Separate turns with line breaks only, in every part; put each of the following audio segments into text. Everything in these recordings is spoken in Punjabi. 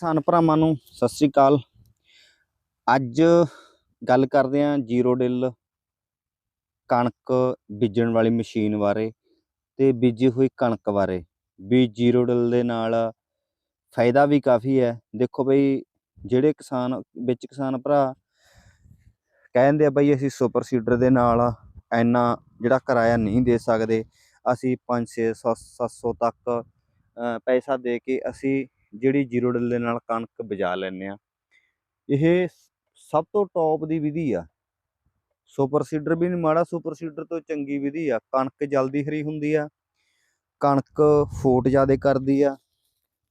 ਕਿਸਾਨ ਭਰਾਵਾਂ ਨੂੰ ਸਤਿ ਸ੍ਰੀ ਅਕਾਲ। ਅੱਜ ਗੱਲ ਕਰਦੇ ਹਾਂ ਜੀਰੋ ਡਿਲ ਕਣਕ ਬੀਜਣ ਵਾਲੀ ਮਸ਼ੀਨ ਬਾਰੇ ਤੇ ਬੀਜੀ ਹੋਈ ਕਣਕ ਬਾਰੇ। ਵੀ ਜੀਰੋ ਡਿਲ ਦੇ ਨਾਲ ਫਾਇਦਾ ਵੀ ਕਾਫੀ ਹੈ। ਦੇਖੋ ਬਈ, ਜਿਹੜੇ ਕਿਸਾਨ, ਵਿੱਚ ਕਿਸਾਨ ਭਰਾ ਕਹਿੰਦੇ ਆ ਬਈ, ਅਸੀਂ ਸੁਪਰ ਸੀਡਰ ਦੇ ਨਾਲ ਇੰਨਾ ਜਿਹੜਾ ਕਿਰਾਇਆ ਨਹੀਂ ਦੇ ਸਕਦੇ। ਅਸੀਂ 5 6 700 ਤੱਕ ਪੈਸਾ ਦੇ ਕੇ ਅਸੀਂ ਜਿਹੜੀ ਜੀਰੋ ਡਿਲ ਦੇ ਨਾਲ ਕਣਕ ਬਜਾ ਲੈਂਦੇ ਆ ਇਹ ਸਭ ਤੋਂ ਟੌਪ ਦੀ ਵਿਧੀ ਆ। ਸੁਪਰ ਸੀਡਰ ਵੀ ਨਹੀਂ ਮਾੜਾ ਸੁਪਰ ਸੀਡਰ ਤੋਂ ਚੰਗੀ ਵਿਧੀ ਆ। ਕਣਕ ਜਲਦੀ ਹਰੀ ਹੁੰਦੀ ਆ। ਕਣਕ ਫੋਟ ਜ਼ਿਆਦਾ ਕਰਦੀ ਆ।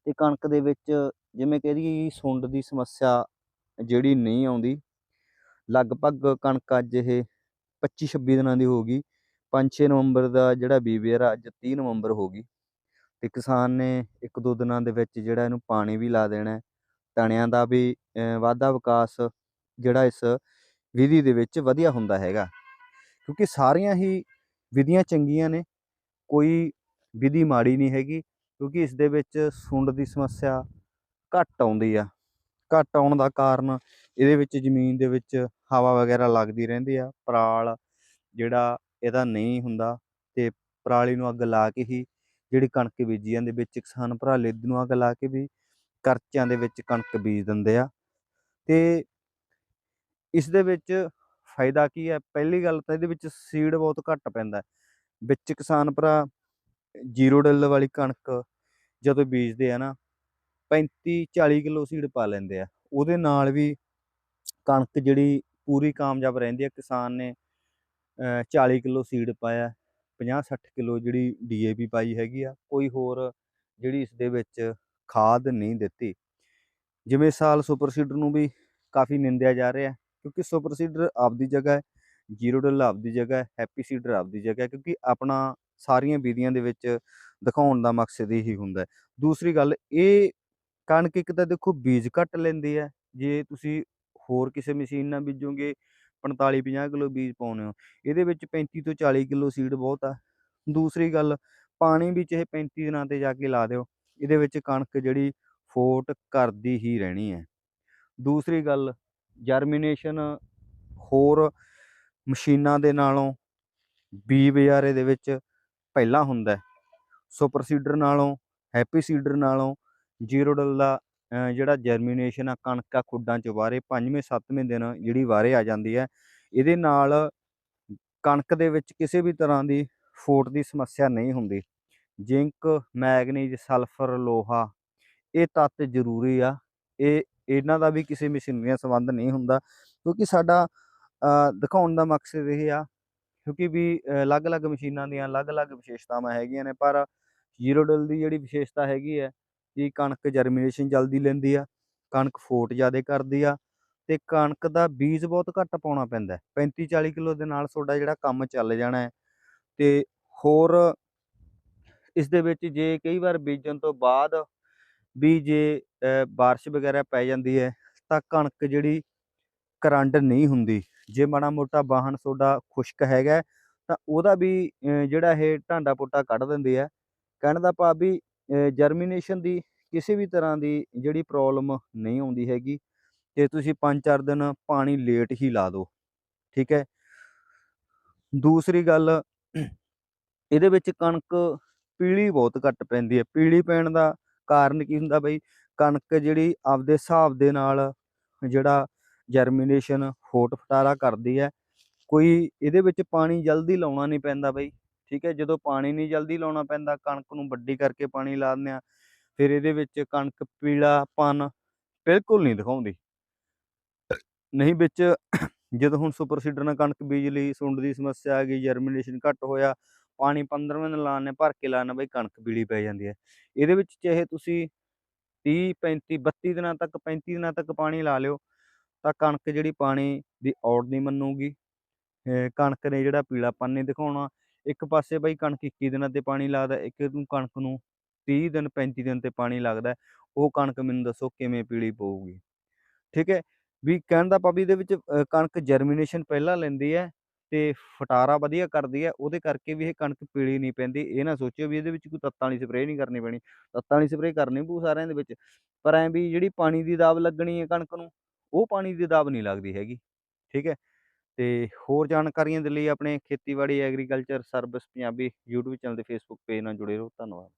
ਤੇ ਕਣਕ ਦੇ ਵਿੱਚ ਜਿਵੇਂ ਕਹਿ ਦਈਏ ਸੁੰਡ ਦੀ ਸਮੱਸਿਆ ਜਿਹੜੀ ਨਹੀਂ ਆਉਂਦੀ। ਲਗਭਗ ਕਣਕ ਅੱਜ ਇਹ 25 26 ਦਿਨਾਂ ਦੀ ਹੋ ਗਈ। 5-6 ਨਵੰਬਰ ਦਾ ਜਿਹੜਾ ਬੀਬੀਆਰ ਅੱਜ 30 ਨਵੰਬਰ ਹੋ ਗਈ। ਤੇ ਕਿਸਾਨ ਨੇ ਇੱਕ ਦੋ ਦਿਨਾਂ ਦੇ ਵਿੱਚ ਜਿਹੜਾ ਇਹਨੂੰ ਪਾਣੀ ਵੀ ਲਾ ਦੇਣਾ ਤਣਿਆਂ ਦਾ ਵੀ ਵਾਧਾ ਵਿਕਾਸ ਜਿਹੜਾ ਇਸ ਵਿਧੀ ਦੇ ਵਿੱਚ ਵਧੀਆ ਹੁੰਦਾ ਹੈਗਾ। ਕਿਉਂਕਿ ਸਾਰੀਆਂ ਹੀ ਵਿਧੀਆਂ ਚੰਗੀਆਂ ਨੇ, ਕੋਈ ਵਿਧੀ ਮਾੜੀ ਨਹੀਂ ਹੈਗੀ, ਕਿਉਂਕਿ ਇਸ ਦੇ ਵਿੱਚ ਸੁੰਡ ਦੀ ਸਮੱਸਿਆ ਘੱਟ ਆਉਂਦੀ ਆ। ਘੱਟ ਆਉਣ ਦਾ ਕਾਰਨ ਇਹਦੇ ਵਿੱਚ ਜ਼ਮੀਨ ਦੇ ਵਿੱਚ ਹਵਾ ਵਗੈਰਾ ਲੱਗਦੀ ਰਹਿੰਦੀ ਆ, ਪਰਾਲ ਜਿਹੜਾ ਇਹਦਾ ਨਹੀਂ ਹੁੰਦਾ ਤੇ ਪਰਾਲੀ ਨੂੰ ਅੱਗ ਲਾ ਕੇ ਹੀ ਜਿਹੜੀ ਕਣਕ ਬੀਜੀ ਜਾਂਦੀ, ਵਿੱਚ ਕਿਸਾਨ ਭਰਾ ਲੇਦ ਨੂੰ ਅੱਗ ਲਾ ਕੇ ਵੀ ਕਰਚਿਆਂ ਦੇ ਵਿੱਚ ਕਣਕ ਬੀਜ ਦਿੰਦੇ ਆ। ਤੇ ਇਸ ਦੇ ਵਿੱਚ ਫਾਇਦਾ ਕੀ ਹੈ ਪਹਿਲੀ ਗੱਲ ਤਾਂ ਇਹਦੇ ਵਿੱਚ ਸੀਡ ਬਹੁਤ ਘੱਟ ਪੈਂਦਾ ਵਿੱਚ ਕਿਸਾਨ ਭਰਾ ਜੀਰੋ ਡੱਲ ਵਾਲੀ ਕਣਕ ਜਦੋਂ ਬੀਜਦੇ ਆ ਨਾ 35 40 ਕਿਲੋ ਸੀਡ ਪਾ ਲੈਂਦੇ ਆ। ਉਹਦੇ ਨਾਲ ਵੀ ਕਣਕ ਜਿਹੜੀ ਪੂਰੀ ਕਾਮਯਾਬ ਰਹਿੰਦੀ ਹੈ ਕਿਸਾਨ ਨੇ, ਅਹ 40 ਕਿਲੋ ਸੀਡ ਪਾਇਆ। 50 60 ਕਿਲੋ ਜਿਹੜੀ ਡੀਏਪੀ ਪਾਈ ਹੈਗੀ ਆ, ਕੋਈ ਹੋਰ ਜਿਹੜੀ ਇਸ ਦੇ ਵਿੱਚ ਖਾਦ ਨਹੀਂ ਦਿੱਤੀ। ਜਿਵੇਂ ਸਾਲ ਸੁਪਰ ਸੀਡਰ ਨੂੰ ਵੀ ਕਾਫੀ ਨਿੰਦਿਆ ਜਾ ਰਿਹਾ, ਕਿਉਂਕਿ ਸੁਪਰ ਸੀਡਰ ਆਪਦੀ ਜਗ੍ਹਾ ਹੈ, ਜੀਰੋ ਡਿਲ ਆਪਦੀ ਜਗ੍ਹਾ ਹੈ, ਹੈਪੀ ਸੀਡਰ ਆਪਦੀ ਜਗ੍ਹਾ ਹੈ, ਕਿਉਂਕਿ ਆਪਣਾ ਸਾਰੀਆਂ ਵਿਧੀਆਂ ਦੇ ਵਿੱਚ ਦਿਖਾਉਣ ਦਾ ਮਕਸਦ ਇਹੀ ਹੁੰਦਾ ਹੈ। ਦੂਸਰੀ ਗੱਲ, ਇਹ ਕਣਕ ਇੱਕ ਤਾਂ ਦੇਖੋ ਬੀਜ ਘੱਟ ਲੈਂਦੀ ਹੈ, ਜੇ ਤੁਸੀਂ ਹੋਰ ਕਿਸੇ ਮਸ਼ੀਨ ਨਾਲ ਬੀਜੋਗੇ 45 50 ਕਿਲੋ ਬੀਜ ਪਾਉਨੇ ਹੋ। ਇਹਦੇ ਵਿੱਚ 35 ਤੋਂ 40 ਕਿਲੋ ਸੀਡ ਬਹੁਤ ਆ। ਦੂਸਰੀ ਗੱਲ, ਪਾਣੀ ਵੀ ਚਾਹੇ 35 ਦਿਨਾਂ ਤੇ ਜਾ ਕੇ ਲਾ ਦਿਓ। ਇਹਦੇ ਵਿੱਚ ਕਣਕ ਜਿਹੜੀ ਫੋਟ ਕਰਦੀ ਹੀ ਰਹਿਣੀ ਹੈ। ਦੂਸਰੀ ਗੱਲ ਜਰਮੀਨੇਸ਼ਨ ਹੋਰ ਮਸ਼ੀਨਾਂ ਦੇ ਨਾਲੋਂ ਬੀ ਬਜ਼ਾਰੇ ਦੇ ਵਿੱਚ ਪਹਿਲਾਂ ਹੁੰਦਾ ਹੈ। ਸੁਪਰ ਸੀਡਰ ਨਾਲੋਂ, ਹੈਪੀ ਸੀਡਰ ਨਾਲੋਂ, ਜੀਰੋ ਡਲ ਦਾ ਜਿਹੜਾ ਜਰਮੀਨੇਸ਼ਨ ਆ, ਕਣਕ ਆ, ਖੁੱਡਾਂ ਚ ਵਾਰੇ, ਪੰਜਵੇਂ, ਸੱਤਵੇਂ ਦਿਨ ਜਿਹੜੀ ਵਾਰੇ ਆ ਜਾਂਦੀ ਹੈ, ਇਹਦੇ ਨਾਲ ਕਣਕ ਦੇ ਵਿੱਚ ਕਿਸੇ ਵੀ ਤਰ੍ਹਾਂ ਦੀ ਫੋਟ ਦੀ ਸਮੱਸਿਆ ਨਹੀਂ ਹੁੰਦੀ। ਜ਼ਿੰਕ, ਮੈਗਨੀਜ਼, ਸਲਫਰ, ਲੋਹਾ, ਇਹ ਤੱਤ ਜ਼ਰੂਰੀ ਆ। ਇਹ, ਇਹਨਾਂ ਦਾ ਵੀ ਕਿਸੇ ਮਸ਼ੀਨਰੀ ਸੰਬੰਧ ਨਹੀਂ ਹੁੰਦਾ, ਕਿਉਂਕਿ ਸਾਡਾ ਦਿਖਾਉਣ ਦਾ ਮਕਸਦ ਇਹ ਆ, ਕਿਉਂਕਿ ਵੀ ਅਲੱਗ-ਅਲੱਗ ਮਸ਼ੀਨਾਂ ਦੀਆਂ ਅਲੱਗ-ਅਲੱਗ ਵਿਸ਼ੇਸ਼ਤਾਵਾਂ ਹੈਗੀਆਂ ਨੇ, ਪਰ ਜ਼ੀਰੋ ਡਿਲ ਦੀ ਜਿਹੜੀ ਵਿਸ਼ੇਸ਼ਤਾ ਹੈਗੀ ਹੈ ਕਿ ਕਣਕ ਜਰਮੀਨੇਸ਼ਨ ਜਲਦੀ ਲੈਂਦੀ ਆ ਕਣਕ ਫੋਟ ਜ਼ਿਆਦਾ ਕਰਦੀ ਆ ਤੇ ਕਣਕ ਦਾ ਬੀਜ ਬਹੁਤ ਘੱਟ ਪਾਉਣਾ ਪੈਂਦਾ 35 40 ਕਿਲੋ ਦੇ ਨਾਲ ਤੁਹਾਡਾ ਜਿਹੜਾ ਕੰਮ ਚੱਲ ਜਾਣਾ ਹੈ ਤੇ ਹੋਰ ਇਸ ਦੇ ਵਿੱਚ ਜੇ ਕਈ ਵਾਰ ਬੀਜਣ ਤੋਂ ਬਾਅਦ ਵੀ ਜੇ ਅਹ, ਬਾਰਿਸ਼ ਵਗੈਰਾ ਪੈ ਜਾਂਦੀ ਹੈ ਤਾਂ ਕਣਕ ਜਿਹੜੀ ਕਰੰਡ ਨਹੀਂ ਹੁੰਦੀ। ਜੇ ਮਾੜਾ ਮੋਟਾ ਵਾਹਨ ਤੁਹਾਡਾ ਖੁਸ਼ਕ ਹੈਗਾ ਤਾਂ ਉਹਦਾ ਵੀ ਜਿਹੜਾ ਇਹ ਢਾਂਡਾ ਪੋਟਾ ਕੱਢ ਦਿੰਦੀ ਹੈ ਕਹਿਣ ਦਾ ਭਾਵ ਵੀ ਜਰਮੀਨੇਸ਼ਨ ਦੀ ਕਿਸੇ ਵੀ ਤਰ੍ਹਾਂ ਦੀ ਜਿਹੜੀ ਪ੍ਰੋਬਲਮ ਨਹੀਂ ਆਉਂਦੀ ਹੈਗੀ ਤੇ ਤੁਸੀਂ 5-4 ਦਿਨ ਪਾਣੀ ਲੇਟ ਹੀ ਲਾ ਦਿਓ, ਠੀਕ ਹੈ। ਦੂਸਰੀ ਗੱਲ, ਇਹਦੇ ਵਿੱਚ ਕਣਕ ਪੀਲੀ ਬਹੁਤ ਘੱਟ ਪੈਂਦੀ ਹੈ। ਪੀਲੀ ਪੈਣ ਦਾ ਕਾਰਨ ਕੀ ਹੁੰਦਾ ਬਈ, ਕਣਕ ਜਿਹੜੀ ਆਪਦੇ ਹਿਸਾਬ ਦੇ ਨਾਲ ਜਿਹੜਾ ਜਰਮੀਨੇਸ਼ਨ ਫੋਟ ਫਟਾਰਾ ਕਰਦੀ ਹੈ, ਕੋਈ ਇਹਦੇ ਵਿੱਚ ਪਾਣੀ ਜਲਦੀ ਲਾਉਣਾ ਨਹੀਂ ਪੈਂਦਾ ਬਈ। ਠੀਕ ਹੈ, ਜਦੋਂ ਪਾਣੀ ਨਹੀਂ ਜਲਦੀ ਲਾਉਣਾ ਪੈਂਦਾ, ਕਣਕ ਨੂੰ ਵੱਡੀ ਕਰਕੇ ਪਾਣੀ ਲਾ ਦਿੰਦੇ ਆ ਫਿਰ ਇਹਦੇ ਵਿੱਚ ਕਣਕ ਪੀਲਾਪਨ ਬਿਲਕੁਲ ਨਹੀਂ ਦਿਖਾਉਂਦੀ। ਨਹੀਂ ਵਿੱਚ ਜਦੋਂ ਹੁਣ ਸੁਪਰ ਸੀਡਰ ਨਾਲ ਕਣਕ ਬੀਜ ਲਈ, ਸੁੰਡ ਦੀ ਸਮੱਸਿਆ ਆ ਗਈ ਜਰਮੀਨੇਸ਼ਨ ਘੱਟ ਹੋਇਆ, ਪਾਣੀ 15ਵੇਂ ਦਿਨ ਲਾਣੇ ਭਰ ਕੇ ਲਾਣਾ ਬਈ ਕਣਕ ਪੀਲੀ ਪੈ ਜਾਂਦੀ ਹੈ। ਇਹਦੇ ਵਿੱਚ ਚਾਹੇ ਤੁਸੀਂ 30 35 32 ਦਿਨਾਂ ਤੱਕ 35 ਦਿਨਾਂ ਤੱਕ ਪਾਣੀ ਲਾ ਲਿਓ, ਤਾਂ ਕਣਕ ਜਿਹੜੀ ਪਾਣੀ ਦੀ ਔੜ ਨਹੀਂ ਮੰਨੂਗੀ। ਕਣਕ ਨੇ ਜਿਹੜਾ ਪੀਲਾਪਨ ਨਹੀਂ ਦਿਖਾਉਣਾ ਇੱਕ ਪਾਸੇ ਬਾਈ ਕਣਕ 21 ਦਿਨਾਂ ਤੇ ਪਾਣੀ ਲੱਗਦਾ, ਇੱਕ ਨੂੰ ਕਣਕ ਨੂੰ 30 ਦਿਨ 35 ਦਿਨ ਤੇ ਪਾਣੀ ਲੱਗਦਾ, ਉਹ ਕਣਕ ਮੈਨੂੰ ਦੱਸੋ ਕਿਵੇਂ ਪੀਲੀ ਪਊਗੀ? ਠੀਕ ਹੈ, ਵੀ ਕਹਿਣ ਦਾ ਭਾਵ ਇਹਦੇ ਵਿੱਚ ਕਣਕ ਜਰਮੀਨੇਸ਼ਨ ਪਹਿਲਾਂ ਲੈਂਦੀ ਹੈ ਤੇ ਫਟਾਰਾ ਵਧੀਆ ਕਰਦੀ ਹੈ, ਉਹਦੇ ਕਰਕੇ ਵੀ ਇਹ ਕਣਕ ਪੀਲੀ ਨਹੀਂ ਪੈਂਦੀ, ਇਹ ਨਾ ਸੋਚਿਓ ਵੀ ਇਹਦੇ ਵਿੱਚ ਕੋਈ ਤੱਤਾਂ ਵਾਲੀ ਸਪਰੇਅ ਨਹੀਂ ਕਰਨੀ ਪੈਣੀ, ਤੱਤਾਂ ਵਾਲੀ ਸਪਰੇਅ ਕਰਨੀ ਪਊ ਸਾਰਿਆਂ ਦੇ ਵਿੱਚ, ਪਰ ਐਂ ਵੀ ਜਿਹੜੀ ਪਾਣੀ ਦੀ ਦਾਬ ਲੱਗਣੀ ਹੈ ਕਣਕ ਨੂੰ, ਉਹ ਪਾਣੀ ਦੀ ਦਾਬ ਨਹੀਂ ਲੱਗਦੀ ਹੈਗੀ, ਠੀਕ ਹੈ। ਤੇ ਹੋਰ ਜਾਣਕਾਰੀਆਂ ਦੇ ਲਈ ਆਪਣੇ ਖੇਤੀਬਾੜੀ, agriculture, service, Punjabi YouTube channel ਤੇ Facebook ਪੇਜ ਨਾਲ ਜੁੜੇ ਰਹੋ। ਧੰਨਵਾਦ।